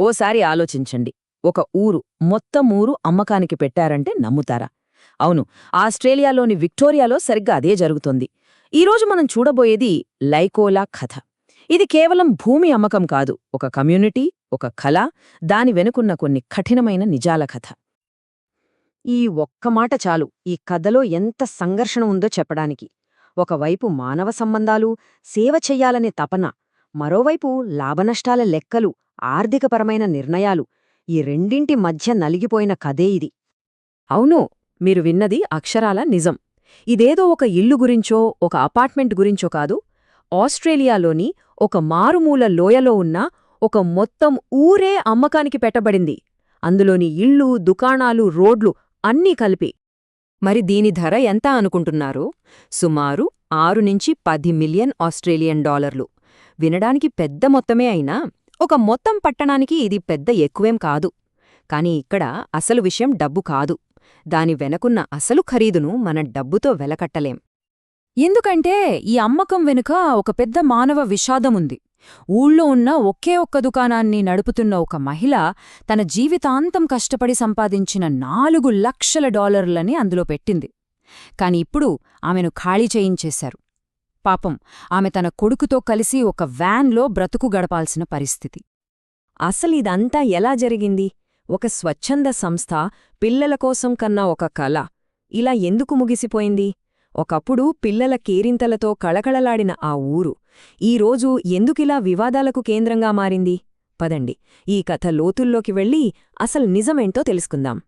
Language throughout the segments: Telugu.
ఓసారి ఆలోచించండి. ఒక ఊరు మొత్తం ఊరు అమ్మకానికి పెట్టారంటే నమ్ముతారా? అవును ఆస్ట్రేలియాలోని విక్టోరియాలో సరిగ్గా అదే జరుగుతోంది. ఈరోజు మనం చూడబోయేది లైకోలా కథ. ఇది కేవలం భూమి అమ్మకం కాదు ఒక కమ్యూనిటీ ఒక కళ దాని వెనుకున్న కొన్ని కఠినమైన నిజాల కథ. ఈ ఒక్క మాట చాలు ఈ కథలో ఎంత సంఘర్షణ ఉందో చెప్పడానికి. ఒకవైపు మానవ సంబంధాలు సేవ చెయ్యాలనే తపన మరోవైపు లాభనష్టాల లెక్కలు ఆర్థికపరమైన నిర్ణయాలు ఈ రెండింటి మధ్య నలిగిపోయిన కథే ఇది. అవును మీరు విన్నది అక్షరాల నిజం. ఇదేదో ఒక ఇల్లు గురించో ఒక అపార్ట్మెంట్ గురించో కాదు ఆస్ట్రేలియాలోని ఒక మారుమూల లోయలో ఉన్న ఒక మొత్తం ఊరే అమ్మకానికి పెట్టబడింది. అందులోని ఇళ్ళు దుకాణాలు రోడ్లు అన్నీ కలిపి. మరి దీని ధర ఎంత అనుకుంటున్నారు? సుమారు ఆరు నుంచి పది మిలియన్ ఆస్ట్రేలియన్ డాలర్లు. వినడానికి పెద్ద మొత్తమే అయినా ఒక మొత్తం పట్టణానికి ఇది పెద్ద ఎక్కువేం కాదు. కాని ఇక్కడ అసలు విషయం డబ్బు కాదు. దాని వెనకున్న అసలు ఖరీదును మన డబ్బుతో వెలకట్టలేం. ఎందుకంటే ఈ అమ్మకం వెనుక ఒక పెద్ద మానవ విషాదముంది. ఊళ్ళో ఉన్న ఒకే ఒక్క దుకాణాన్ని నడుపుతున్న ఒక మహిళ తన జీవితాంతం కష్టపడి సంపాదించిన నాలుగు లక్షల డాలర్లని అందులో పెట్టింది. కాని ఇప్పుడు ఆమెను ఖాళీ చేయించేశారు. పాపం ఆమె తన కొడుకుతో కలిసి ఒక వ్యాన్లో బ్రతుకు గడపాల్సిన పరిస్థితి. అసలిదంతా ఎలా జరిగింది? ఒక స్వచ్ఛంద సంస్థ పిల్లల కోసం కన్నా ఒక కళ ఇలా ఎందుకు ముగిసిపోయింది? ఒకప్పుడు పిల్లల కేరింతలతో కళకళలాడిన ఆ ఊరు ఈరోజు ఎందుకిలా వివాదాలకు కేంద్రంగా మారింది? పదండి ఈ కథ లోతుల్లోకి వెళ్ళి అసలు నిజమేంటో తెలుసుకుందాం.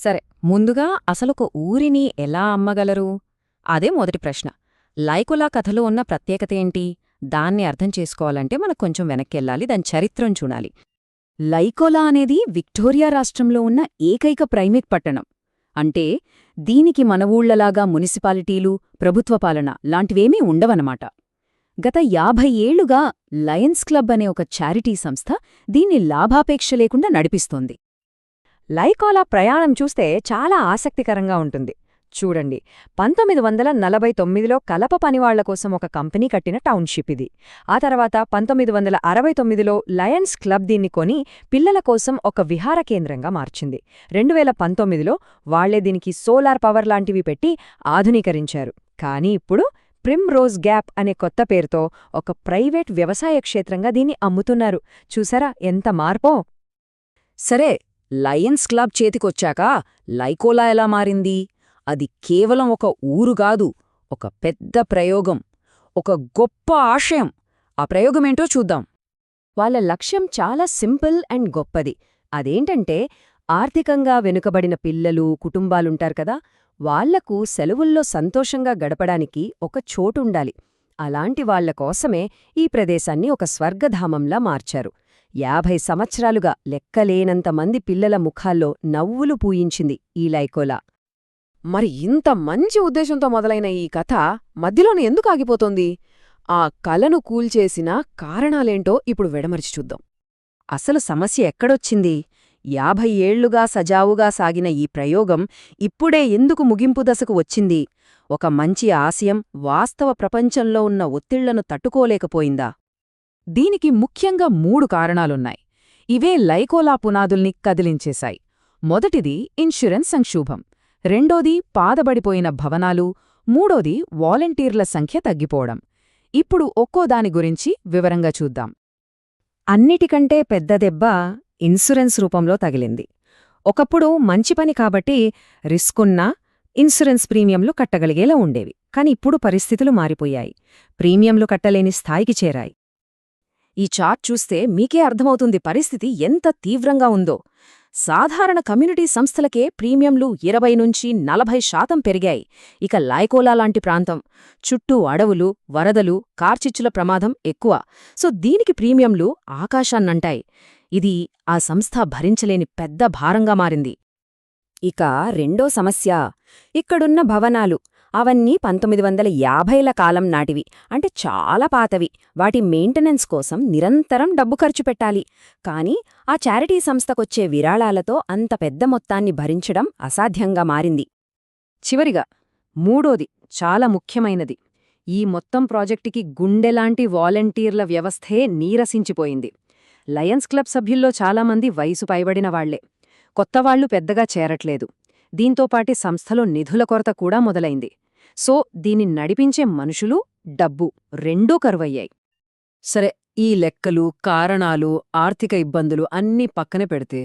సరే ముందుగా అసలొక ఊరిని ఎలా అమ్మగలరు? అదే మొదటి ప్రశ్న. లైకులా కథలో ఉన్న ప్రత్యేకతేంటి దాన్ని అర్థం చేసుకోవాలంటే మనకు కొంచెం వెనక్కెళ్ళాలి దాని చరిత్రం చూడాలి. లైకోలా అనేది విక్టోరియా రాష్ట్రంలో ఉన్న ఏకైక ప్రైమేట్ పట్టణం. అంటే దీనికి మన ఊళ్ళలాగా మున్సిపాలిటీలు ప్రభుత్వ పాలన లాంటివేమీ ఉండవనమాట గత యాభై ఏళ్ళుగా లయన్స్ క్లబ్ అనే ఒక చారిటీ సంస్థ దీన్ని లాభాపేక్ష లేకుండా నడిపిస్తోంది. లైకోలా ప్రయాణం చూస్తే చాలా ఆసక్తికరంగా ఉంటుంది. చూడండి. పంతొమ్మిది వందల నలభై తొమ్మిదిలో కలప పనివాళ్ళ కోసం ఒక కంపెనీ కట్టిన టౌన్షిప్ ఇది. ఆ తర్వాత పంతొమ్మిది వందల అరవై తొమ్మిదిలో లయన్స్ క్లబ్ దీన్ని కొని పిల్లల కోసం ఒక విహార కేంద్రంగా మార్చింది. రెండు వేల పంతొమ్మిదిలో వాళ్ళే దీనికి సోలార్ పవర్ లాంటివి పెట్టి ఆధునీకరించారు. కానీ ఇప్పుడు ప్రిమ్ రోజ్ గ్యాప్ అనే కొత్త పేరుతో ఒక ప్రైవేట్ వ్యవసాయ క్షేత్రంగా దీన్ని అమ్ముతున్నారు. చూసారా ఎంత మార్పో? సరే లయన్స్ క్లబ్ చేతికొచ్చాక లైకోలా ఎలా మారింది? అది కేవలం ఒక ఊరుగాదు ఒక పెద్ద ప్రయోగం ఒక గొప్ప ఆశయం. ఆ ప్రయోగమేంటో చూద్దాం. వాళ్ళ లక్ష్యం చాలా సింపుల్ అండ్ గొప్పది. అదేంటంటే ఆర్థికంగా వెనుకబడిన పిల్లలు కుటుంబాలుంటారు కదా వాళ్ళకు సెలవుల్లో సంతోషంగా గడపడానికి ఒక చోటుండాలి. అలాంటి వాళ్ళ కోసమే ఈ ప్రదేశాన్ని ఒక స్వర్గధామంలా మార్చారు. యాభై సంవత్సరాలుగా లెక్కలేనంతమంది పిల్లల ముఖాల్లో నవ్వులు పూయించింది ఈ లైకోలా. మరి ఇంత మంచి ఉద్దేశంతో మొదలైన ఈ కథ మధ్యలోనే ఎందుకు ఆగిపోతోంది? ఆ కలను కూల్చేసిన కారణాలేంటో ఇప్పుడు వెడమరిచి చూద్దాం. అసలు సమస్య ఎక్కడొచ్చింది? యాభై ఏళ్ళుగా సజావుగా సాగిన ఈ ప్రయోగం ఇప్పుడే ఎందుకు ముగింపు దశకు వచ్చింది? ఒక మంచి ఆశయం వాస్తవ ప్రపంచంలో ఉన్న ఒత్తిళ్ళను తట్టుకోలేకపోయిందా? దీనికి ముఖ్యంగా మూడు కారణాలున్నాయి. ఇవే లైకోలా పునాదుల్ని కదిలించేశాయి. మొదటిది ఇన్షూరెన్స్ సంక్షోభం. రెండోది పాదబడిపోయిన భవనాలు మూడోది వాలంటీర్ల సంఖ్య తగ్గిపోవడం. ఇప్పుడు ఒక్కో దాని గురించి వివరంగా చూద్దాం. అన్నిటికంటే పెద్ద దెబ్బ ఇన్సూరెన్స్ రూపంలో తగిలింది. ఒకప్పుడు మంచి పని కాబట్టి రిస్కున్నా ఇన్సూరెన్స్ ప్రీమియంలు కట్టగలిగేలా ఉండేవి. కాని ఇప్పుడు పరిస్థితులు మారిపోయాయి. ప్రీమియంలు కట్టలేని స్థాయికి చేరాయి. ఈ చార్ట్ చూస్తే మీకే అర్థమవుతుంది పరిస్థితి ఎంత తీవ్రంగా ఉందో. సాధారణ కమ్యూనిటీ సంస్థలకే ప్రీమియంలు ఇరవై నుంచి నలభై శాతం పెరిగాయి. ఇక లాయ్కోలా లాంటి ప్రాంతం. చుట్టూ అడవులు వరదలు కార్చిచ్చుల ప్రమాదం ఎక్కువ. సో దీనికి ప్రీమియంలు ఆకాశాన్నంటాయి. ఇది ఆ సంస్థ భరించలేని పెద్ద భారంగా మారింది. ఇక రెండో సమస్య. ఇక్కడున్న భవనాలు. అవన్నీ పంతొమ్మిది వందల యాభైల కాలం నాటివి. అంటే చాలా పాతవి. వాటి మెయింటెనెన్స్ కోసం నిరంతరం డబ్బు ఖర్చు పెట్టాలి. కాని ఆ చారిటీ సంస్థకొచ్చే విరాళాలతో అంత పెద్ద మొత్తాన్ని భరించడం అసాధ్యంగా మారింది. చివరిగా మూడోది చాలా ముఖ్యమైనది. ఈ మొత్తం ప్రాజెక్టుకి గుండెలాంటి వాలంటీర్ల వ్యవస్థే నీరసించిపోయింది. లయన్స్ క్లబ్ సభ్యుల్లో చాలామంది వయసు పైబడిన వాళ్ళే. కొత్తవాళ్ళు పెద్దగా చేరట్లేదు. దీంతోపాటి సంస్థలో నిధుల కొరత కూడా మొదలైంది. సో దీన్ని నడిపించే మనుషులు డబ్బు రెండూ కరువయ్యాయి. సరే ఈ లెక్కలు కారణాలు ఆర్థిక ఇబ్బందులు అన్నీ పక్కన పెడితే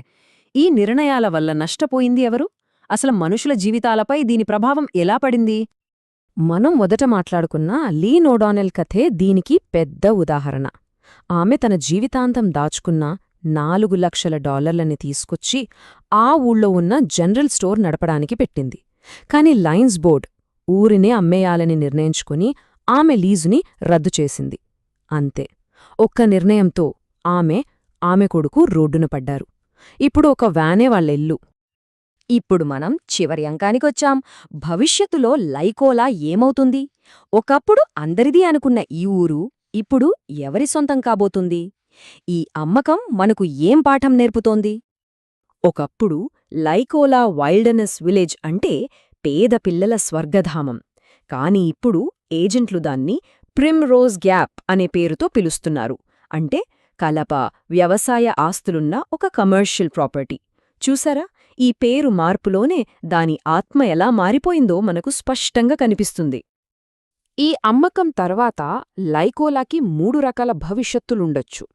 ఈ నిర్ణయాల వల్ల నష్టపోయింది ఎవరు? అసలు మనుషుల జీవితాలపై దీని ప్రభావం ఎలా పడింది? మనం మొదట మాట్లాడుకున్న లీ నోడానెల్ కథే దీనికి పెద్ద ఉదాహరణ. ఆమె తన జీవితాంతం దాచుకున్న నాలుగు లక్షల డాలర్లని తీసుకొచ్చి ఆ ఊళ్ళో ఉన్న జనరల్ స్టోర్ నడపడానికి పెట్టింది. కాని లైన్స్ బోర్డ్ ఊరినే అమ్మేయాలని నిర్ణయించుకుని ఆమె లీజుని రద్దు చేసింది. అంతే. ఒక్క నిర్ణయంతో ఆమె ఆమె కొడుకు రోడ్డున పడ్డారు. ఇప్పుడు ఒక వ్యానే వాళ్ళెల్లు ఇప్పుడు మనం చివరి అంకానికొచ్చాం. భవిష్యత్తులో లైకోలా ఏమవుతుంది? ఒకప్పుడు అందరిది అనుకున్న ఈ ఊరు ఇప్పుడు ఎవరి సొంతం కాబోతుంది? ఈ అమ్మకం మనకు ఏం పాఠం నేర్పుతోంది? ఒకప్పుడు లైకోలా వైల్డనెస్ విలేజ్ అంటే పేద పిల్లల స్వర్గధామం. కాని ఇప్పుడు ఏజెంట్లు దాన్ని ప్రిమ్ రోజ్ గ్యాప్ అనే పేరుతో పిలుస్తున్నారు. అంటే కలప వ్యవసాయ ఆస్తులున్న ఒక కమర్షియల్ ప్రాపర్టీ. చూసారా? ఈ పేరు మార్పులోనే దాని ఆత్మ ఎలా మారిపోయిందో మనకు స్పష్టంగా కనిపిస్తుంది. ఈ అమ్మకం తర్వాత లైకోలాకి మూడు రకాల భవిష్యత్తులుండొచ్చు.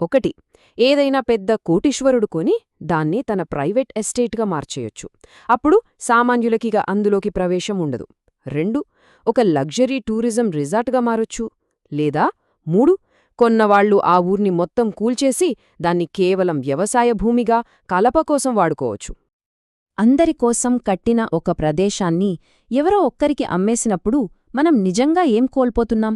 ఒకటి ఏదైనా పెద్ద కోటీశ్వరుడు కొని దాన్ని తన ప్రైవేట్ ఎస్టేట్గా మార్చేయొచ్చు. అప్పుడు సామాన్యులకిగ అందులోకి ప్రవేశం ఉండదు. రెండు ఒక లగ్జరీ టూరిజం రిజార్ట్గా మారొచ్చు. లేదా మూడు కొన్నవాళ్ళు ఆ ఊర్ని మొత్తం కూల్చేసి దాన్ని కేవలం వ్యవసాయ భూమిగా కలప కోసం వాడుకోవచ్చు. అందరికోసం కట్టిన ఒక ప్రదేశాన్ని ఎవరో ఒక్కరికి అమ్మేసినప్పుడు మనం నిజంగా ఏం కోల్పోతున్నాం?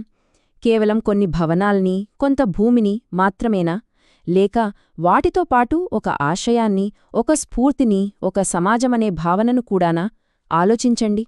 కేవలం కొన్ని భవనాల్ని కొంత భూమిని మాత్రమేనా? లేక వాటితో పాటు ఒక ఆశయాన్ని ఒక స్ఫూర్తిని ఒక సమాజమనే భావనను కూడానా? ఆలోచించండి.